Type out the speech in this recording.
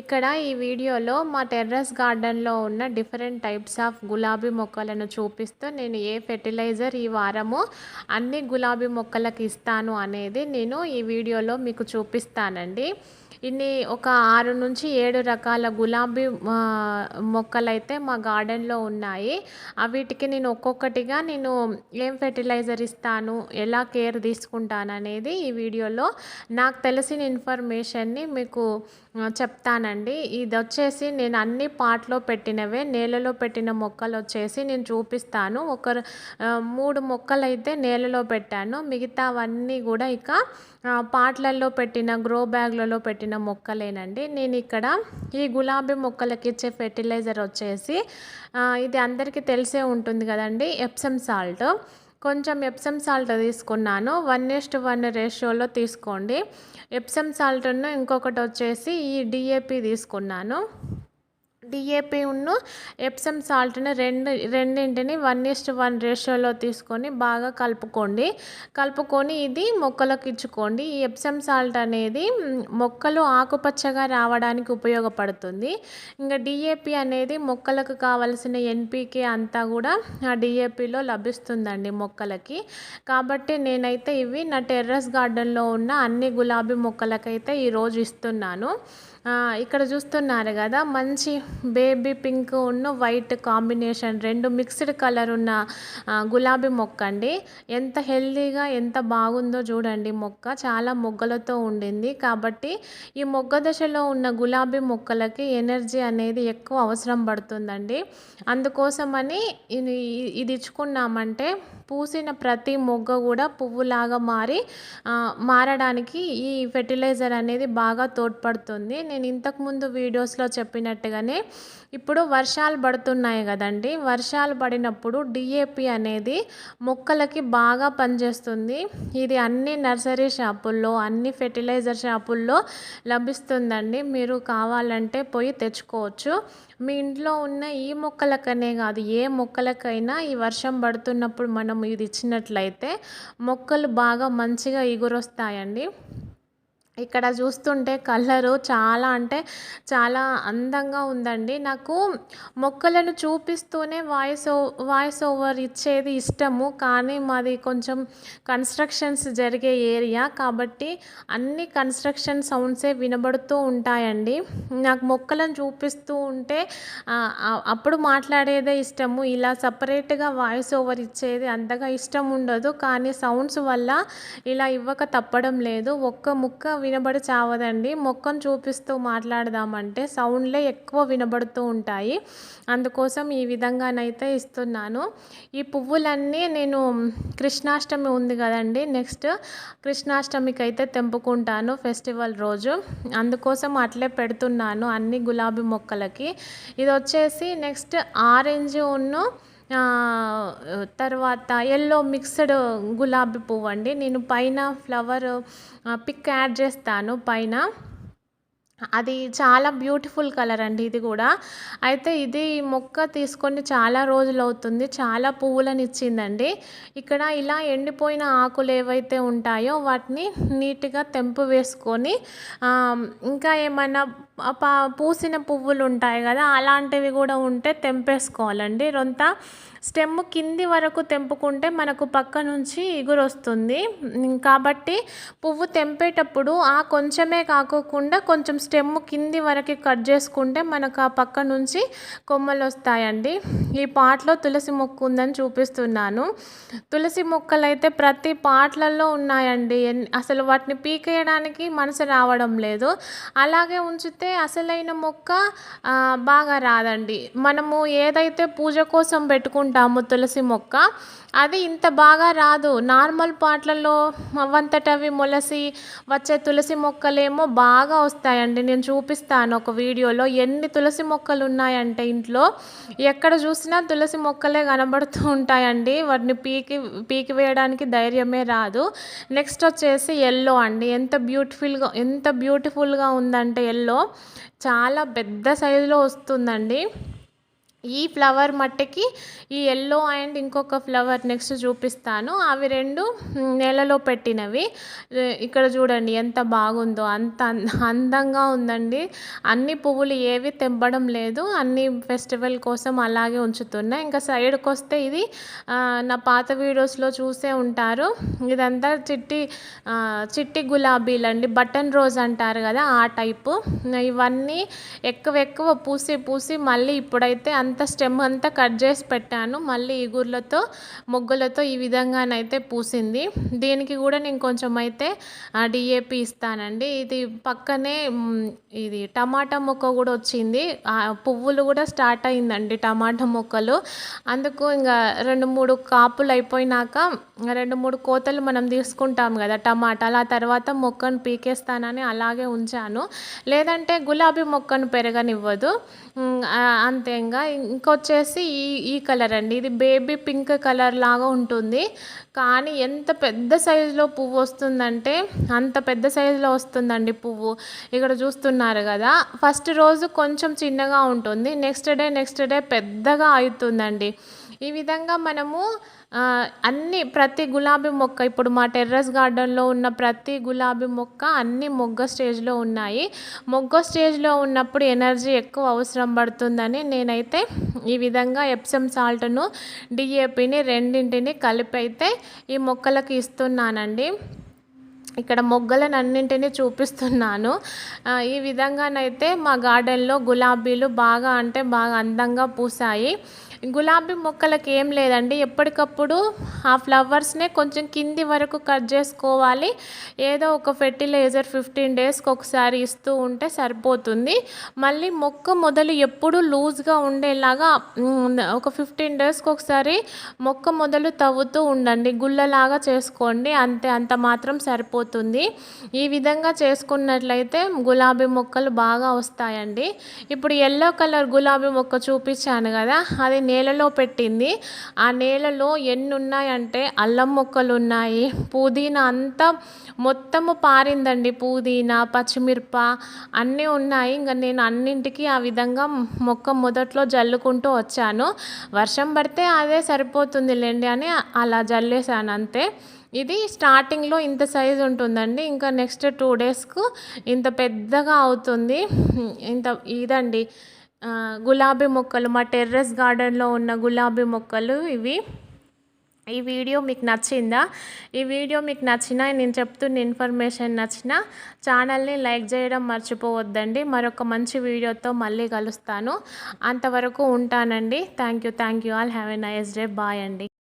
ఇక్కడ ఈ వీడియోలో మా టెర్రస్ గార్డెన్లో ఉన్న డిఫరెంట్ టైప్స్ ఆఫ్ గులాబీ మొక్కలను చూపిస్తూ నేను ఏ ఫెర్టిలైజర్ ఈ వారము అన్ని గులాబీ మొక్కలకు ఇస్తాను అనేది నేను ఈ వీడియోలో మీకు చూపిస్తానండి. ఇన్ని ఒక ఆరు నుంచి ఏడు రకాల గులాబీ మొక్కలైతే మా గార్డెన్లో ఉన్నాయి. వీటికి నేను ఒక్కొక్కటిగా నేను ఏం ఫెర్టిలైజర్ ఇస్తాను ఎలా కేర్ తీసుకుంటాను అనేది ఈ వీడియోలో నాకు తెలిసిన ఇన్ఫర్మేషన్ని మీకు చెప్తాను. చెప్తానండి ఇది వచ్చేసి నేను అన్ని పాట్లో పెట్టినవే నేలలో పెట్టిన మొక్కలు వచ్చేసి నేను చూపిస్తాను. ఒక మూడు మొక్కలు అయితే నేలలో పెట్టాను. మిగతావన్నీ కూడా ఇక పాట్లలో పెట్టిన గ్రో బ్యాగ్లలో పెట్టిన మొక్కలేనండి. నేను ఇక్కడ ఈ గులాబీ మొక్కలకి ఇచ్చే ఫెర్టిలైజర్ వచ్చేసి ఇది అందరికీ తెలిసే ఉంటుంది కదండి ఎప్సమ్ సాల్ట్. కొంచెం ఎప్సమ్ సాల్ట్ తీసుకున్నాను. వన్ ఎస్ట్ వన్ రేషియోలో తీసుకోండి. ఎప్సమ్ సాల్ట్ను ఇంకొకటి వచ్చేసి ఈ డిఏపి తీసుకున్నాను. డిఏపి ఉన్ను ఎప్సమ్ సాల్ట్ని రెండు రెండింటిని వన్ ఇస్ట్ వన్ రేషియోలో తీసుకొని బాగా కలుపుకోండి. కలుపుకొని ఇది మొక్కలకు ఇచ్చుకోండి. ఈ ఎప్సమ్ సాల్ట్ అనేది మొక్కలు ఆకుపచ్చగా రావడానికి ఉపయోగపడుతుంది. ఇంకా డిఏపి అనేది మొక్కలకు కావలసిన ఎన్పికే అంతా కూడా ఆ డిఏపిలో లభిస్తుందండి మొక్కలకి. కాబట్టి నేనైతే ఇవి నా టెర్రస్ గార్డెన్లో ఉన్న అన్ని గులాబీ మొక్కలకైతే ఈరోజు ఇస్తున్నాను. ఇక్కడ చూస్తున్నారు కదా మంచి బేబీ పింక్ ఉన్న వైట్ కాంబినేషన్ రెండు మిక్స్డ్ కలర్ ఉన్న గులాబీ మొక్క అండి ఎంత హెల్దీగా ఎంత బాగుందో చూడండి మొక్క. చాలా మొగ్గలతో ఉండింది. కాబట్టి ఈ మొగ్గ దశలో ఉన్న గులాబీ మొక్కలకి ఎనర్జీ అనేది ఎక్కువ అవసరం పడుతుందండి. అందుకోసమని ఇది ఇచ్చుకున్నామంటే పూసిన ప్రతి మొగ్గ కూడా పువ్వులాగా మారి మారడానికి ఈ ఫెర్టిలైజర్ అనేది బాగా తోడ్పడుతుంది. నేను ఇంతకుముందు వీడియోస్లో చెప్పినట్టుగానే ఇప్పుడు వర్షాలు పడుతున్నాయి కదండి. వర్షాలు పడినప్పుడు డిఏపి అనేది మొక్కలకి బాగా పనిచేస్తుంది. ఇది అన్ని నర్సరీ షాపుల్లో అన్ని ఫెర్టిలైజర్ షాపుల్లో లభిస్తుందండి. మీరు కావాలంటే పోయి తెచ్చుకోవచ్చు. మీ ఇంట్లో ఉన్న ఈ మొక్కలకనే కాదు ఏ మొక్కలకైనా ఈ వర్షం పడుతున్నప్పుడు మనం ఇది ఇచ్చినట్లయితే మొక్కలు బాగా మంచిగా ఎగురొస్తాయండి. ఇక్కడ చూస్తుంటే కలరు చాలా అంటే చాలా అందంగా ఉందండి. నాకు మొక్కలను చూపిస్తూనే వాయిస్ వాయిస్ ఓవర్ ఇచ్చేది ఇష్టము. కానీ మాది కొంచెం కన్స్ట్రక్షన్స్ జరిగే ఏరియా కాబట్టి అన్ని కన్స్ట్రక్షన్ సౌండ్సే వినబడుతూ ఉంటాయండి. నాకు మొక్కలను చూపిస్తూ ఉంటే అప్పుడు మాట్లాడేదే ఇష్టము. ఇలా సపరేట్గా వాయిస్ ఓవర్ ఇచ్చేది అంతగా ఇష్టం ఉండదు. కానీ సౌండ్స్ వల్ల ఇలా ఇవ్వక తప్పడం లేదు. ఒక్క ముక్క వినబడి చావదండి. మొక్కను చూపిస్తూ మాట్లాడదామంటే సౌండ్లే ఎక్కువ వినబడుతూ ఉంటాయి. అందుకోసం ఈ విధంగానైతే ఇస్తున్నాను. ఈ పువ్వులన్నీ నేను కృష్ణాష్టమి ఉంది కదండి. నెక్స్ట్ కృష్ణాష్టమికి అయితే తెంపుకుంటాను ఫెస్టివల్ రోజు. అందుకోసం అట్లే పెడుతున్నాను అన్ని గులాబీ మొక్కలకి. ఇది వచ్చేసి నెక్స్ట్ ఆరెంజ్ ఉన్ను తర్వాత ఎల్లో మిక్స్డ్ గులాబీ పువ్వు అండి. నేను పైన ఫ్లవర్ పిక్ యాడ్ చేస్తాను. పైన అది చాలా బ్యూటిఫుల్ కలర్ అండి ఇది కూడా. అయితే ఇది మొక్క తీసుకొని చాలా రోజులు అవుతుంది చాలా పువ్వులను ఇచ్చిందండి ఇక్కడ ఇలా ఎండిపోయిన ఆకులు ఏవైతే ఉంటాయో వాటిని నీట్గా తెంపు వేసుకొని ఇంకా ఏమైనా పూసిన పువ్వులు ఉంటాయి కదా అలాంటివి కూడా ఉంటే తెంపేసుకోవాలండి. రొంత స్టెమ్ కింది వరకు తెంపుకుంటే మనకు పక్క నుంచి ఇగురు వస్తుంది. కాబట్టి పువ్వు తెంపేటప్పుడు ఆ కొంచెమే కాకోకుండా కొంచెం స్టెమ్ కింది వరకు కట్ చేసుకుంటే మనకు ఆ పక్క నుంచి కొమ్మలు వస్తాయండి. ఈ పాట్లో తులసి మొక్క ఉందని చూపిస్తున్నాను. తులసి మొక్కలు అయితే ప్రతి పాట్లలో ఉన్నాయండి. అసలు వాటిని పీకేయడానికి మనసు రావడం లేదు. అలాగే ఉంచితే అసలైన మొక్క బాగా రాదండి. మనము ఏదైతే పూజ కోసం పెట్టుకుంటామో తులసి మొక్క. అది ఇంత బాగా రాదు. నార్మల్ పాట్లలో అవంతటవి మొలసి వచ్చే తులసి మొక్కలేమో బాగా వస్తాయండి. నేను చూపిస్తాను ఒక వీడియోలో ఎన్ని తులసి మొక్కలు ఉన్నాయంటే ఇంట్లో. ఎక్కడ చూసినా తులసి మొక్కలే కనబడుతూ ఉంటాయండి. వాటిని పీకి పీకి వేయడానికి ధైర్యమే రాదు. నెక్స్ట్ వచ్చేసి ఎల్లో అండి. ఎంత బ్యూటిఫుల్గా ఎంత బ్యూటిఫుల్గా ఉందంటే ఎల్లో. చాలా పెద్ద సైజులో వస్తుందండి. ఈ ఫ్లవర్ మట్టికి ఈ ఎల్లో అండ్ ఇంకొక ఫ్లవర్ నెక్స్ట్ చూపిస్తాను. అవి రెండు నెలలో పెట్టినవి. ఇక్కడ చూడండి ఎంత బాగుందో అంత అందంగా ఉందండి. అన్ని పువ్వులు ఏవి తెంపడం లేదు. అన్ని ఫెస్టివల్ కోసం అలాగే ఉంచుతున్నా. ఇంకా సైడ్కి వస్తే ఇది నా పాత వీడియోస్లో చూసే ఉంటారు. ఇదంతా చిట్టి చిట్టి గులాబీలు అండి. బటన్ రోజ్ అంటారు కదా ఆ టైపు. ఇవన్నీ ఎక్కువ ఎక్కువ పూసి పూసి మళ్ళీ ఇప్పుడైతే అంత అంత స్టెమ్ అంతా కట్ చేసి పెట్టాను. మళ్ళీ ఈగుర్లతో మొగ్గులతో ఈ విధంగానైతే పూసింది. దీనికి కూడా నేను కొంచెం అయితే డిఏపి ఇస్తానండి. ఇది పక్కనే ఇది టమాటా మొక్క కూడా వచ్చింది. పువ్వులు కూడా స్టార్ట్ అయిందండి టమాటా మొక్కలు. అందుకు ఇంకా రెండు మూడు కాపులు అయిపోయినాక రెండు మూడు కోతలు మనం తీసుకుంటాం కదా టమాటాలు ఆ తర్వాత మొక్కను పీకేస్తానని అలాగే ఉంచాను. లేదంటే గులాబీ మొక్కను పెరగనివ్వదు. అంతే ఇంకా. ఇంకొచ్చేసి ఈ ఈ కలర్ అండి. ఇది బేబీ పింక్ కలర్ లాగా ఉంటుంది. కానీ ఎంత పెద్ద సైజులో పువ్వు వస్తుందంటే అంత పెద్ద సైజులో వస్తుందండి పువ్వు. ఇక్కడ చూస్తున్నారు కదా. ఫస్ట్ రోజు కొంచెం చిన్నగా ఉంటుంది. నెక్స్ట్ డే నెక్స్ట్ డే పెద్దగా అవుతుందండి ఈ విధంగా మనము అన్ని ప్రతి గులాబీ మొక్క ఇప్పుడు మా టెర్రస్ గార్డెన్లో ఉన్న ప్రతి గులాబీ మొక్క అన్ని మొగ్గ స్టేజ్లో ఉన్నాయి. మొగ్గ స్టేజ్లో ఉన్నప్పుడు ఎనర్జీ ఎక్కువ అవసరం పడుతుందని నేనైతే ఈ విధంగా ఎప్సమ్ సాల్ట్ను డిఏపిని రెండింటిని కలిపి అయితే ఈ మొక్కలకు ఇస్తున్నానండి. ఇక్కడ మొగ్గలను అన్నింటినీ చూపిస్తున్నాను. ఈ విధంగానైతే మా గార్డెన్లో గులాబీలు బాగా అంటే బాగా అందంగా పూసాయి గులాబీ మొక్కలకి ఏం లేదండి. ఎప్పటికప్పుడు ఆ ఫ్లవర్స్నే కొంచెం కింది వరకు కట్ చేసుకోవాలి. ఏదో ఒక ఫెర్టిలైజర్ ఫిఫ్టీన్ డేస్కి ఒకసారి ఇస్తూ ఉంటే సరిపోతుంది. మళ్ళీ మొక్క మొదలు ఎప్పుడు లూజ్గా ఉండేలాగా ఒక ఫిఫ్టీన్ డేస్కి ఒకసారి మొక్క మొదలు తవ్వుతూ ఉండండి. గుళ్ళలాగా చేసుకోండి. అంతే అంత మాత్రం సరిపోతుంది. ఈ విధంగా చేసుకున్నట్లయితే గులాబీ మొక్కలు బాగా వస్తాయండి. ఇప్పుడు ఎల్లో కలర్ గులాబీ మొక్క చూపించాను కదా అది నేలలో పెట్టింది. ఆ నేలలో ఎన్ని ఉన్నాయంటే అల్లం మొక్కలు ఉన్నాయి పుదీనా అంతా మొత్తము పారిందండి. పుదీనా పచ్చిమిరప అన్నీ ఉన్నాయి. ఇంకా నేను అన్నింటికి ఆ విధంగా మొక్క మొదట్లో జల్లుకుంటూ వచ్చాను. వర్షం పడితే అదే సరిపోతుందిలేండి అని అలా జల్లేసాను అంతే. ఇది స్టార్టింగ్లో ఇంత సైజ్ ఉంటుందండి. ఇంకా నెక్స్ట్ టూ డేస్కు ఇంత పెద్దగా అవుతుంది. ఇంత ఇదండి. గులాబీ మొక్కలు మా టెర్రస్ గార్డెన్లో ఉన్న గులాబీ మొక్కలు ఇవి. ఈ వీడియో మీకు నచ్చిందా? ఈ వీడియో మీకు నచ్చినా నేను చెప్తున్న ఇన్ఫర్మేషన్ నచ్చిన ఛానల్ని లైక్ చేయడం మర్చిపోవద్దండి. మరొక మంచి వీడియోతో మళ్ళీ కలుస్తాను. అంతవరకు ఉంటానండి. Thank you thank you all. Have a nice day. Bye అండి.